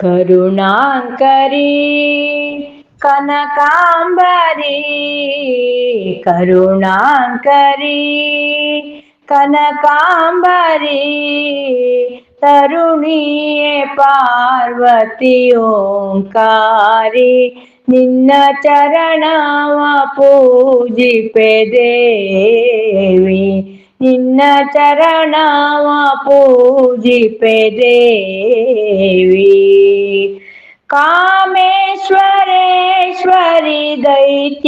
கருணாங்கரி கனகாம்பரி கருணாங்கரி கனகாம்பரி தருணியே பார்வதி ஓங்காரி ನಿನ್ನ ಚರಣವ ಪೂಜಿಪೆ ದೇವಿ ನಿನ್ನ ಚರಣವ ಪೂಜಿಪೆ ದೇವಿ ಕಾಮೇಶ್ವರೇಶ್ವರಿ ದೈತ್ಯಾಯಿನಿ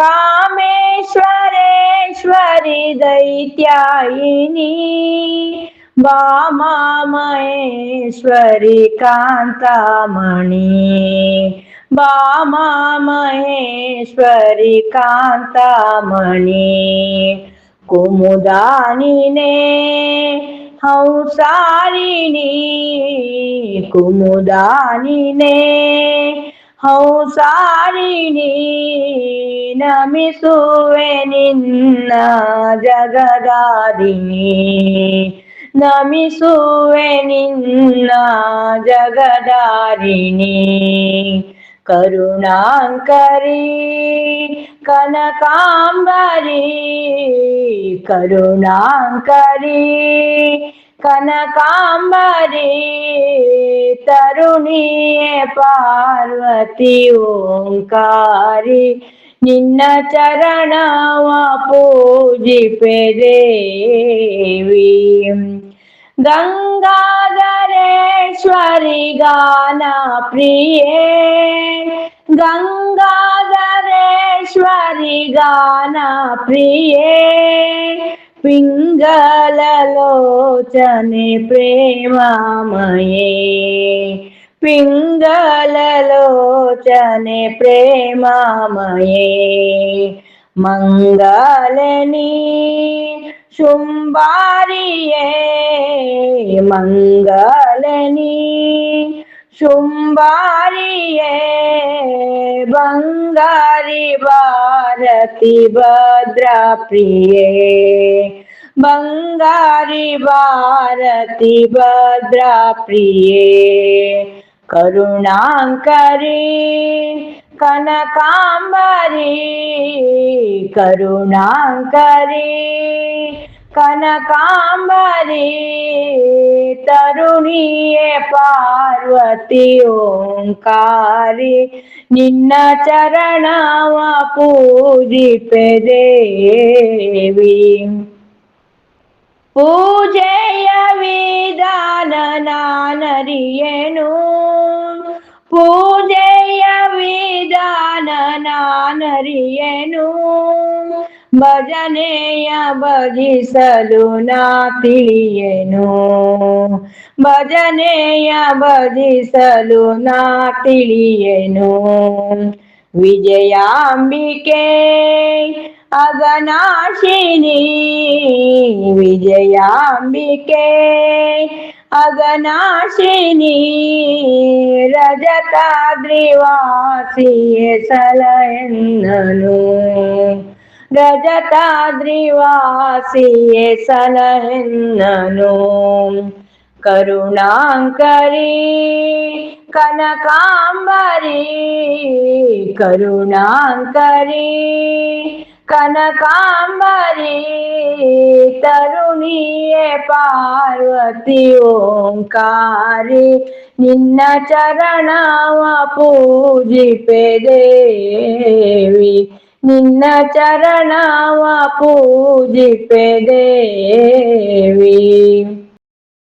ಕಾಮೇಶ್ವರೇಶ್ವರಿ ದೈತ್ಯಾಯಿನಿ ಬಾಮಾಮಹೇಶ್ವರಿ ಕಾಂತಾಮಣಿ ಬಾಮಾಮಹೇಶ್ವರಿ ಕಾಂತಾಮಣಿ ಕುಮುದಾನಿನೇ ಹಂಸಾರಿಣಿ ಕುಮುದಾನಿನೇ ಹಂಸಾರಿಣಿ ನಮಿಸುವೆ ನಿನ್ನ ಜಗದಾದಿನಿ ನಮಿಸುವೆ ನಿನ್ನ ಜಗದಾರಿಣಿ ಕರುಣಾಂಕರಿ ಕನಕಾಂಬರಿ ಕರುಣಾಂಕರಿ ಕನಕಾಂಬರಿ ತರುಣಿಯೇ ಪಾರ್ವತಿ ಓಂಕಾರಿ ನಿನ್ನ ಚರಣವ ಪೂಜಿಪೆದೇವಿ ಗಂಗಾಧರೇಶ್ವರಿ ಗಾನ ಪ್ರಿಯೇ ಗಂಗಾಧರೇಶ್ವರಿ ಗಾನ ಪ್ರಿಯೇ ಪಿಂಗಲಲೋಚನೆ ಪ್ರೇಮಮಯೇ पिङ्गलोचने प्रेमामये मङ्गलनी शुम्बारिये मङ्गलनी शुम्बारिये बङ्गारि भारति भद्रप्रिये बङ्गारि भारति भद्रप्रिये கருணாங்கரி கனகாம்பரி கருணாங்கரி கனகாம்பரி தருணியே பார்வதி ஓங்காரி நின்ன ಚರಣವ பூஜி பெதேவி பூஜைய ವಿಧಾನ ನಾನರಿಯೇ ಪೂಜೆಯ ವಿಧಾನರಿಯೇನು ಭಜನೆಯ ಭಜಿಸಲು ನಾ ತಿಳಿಯೇನು ಭಜನೆಯ ಭಜಿಸಲು ನಾ ತಿಳಿಯೇನು ವಿಜಯಾಂಬಿಕೆ அகநாஷினி விஜயாம்பிகே அகநாஷினி ரஜதாத்ரிவாசிய சலந்தனு ரஜதாத்ரிவாசிய சலந்தனு கருணாங்கரி கனகாம்பரி கருணாங்கரி કનકાંબરી તરુણીએ પાર્વતી ઓંકારી ನಿನ್ನ ಚರಣವ ಪೂಜಿಪೆ ದೇವಿ ನಿನ್ನ ಚರಣವ ಪೂಜಿಪೆ ದೇವಿ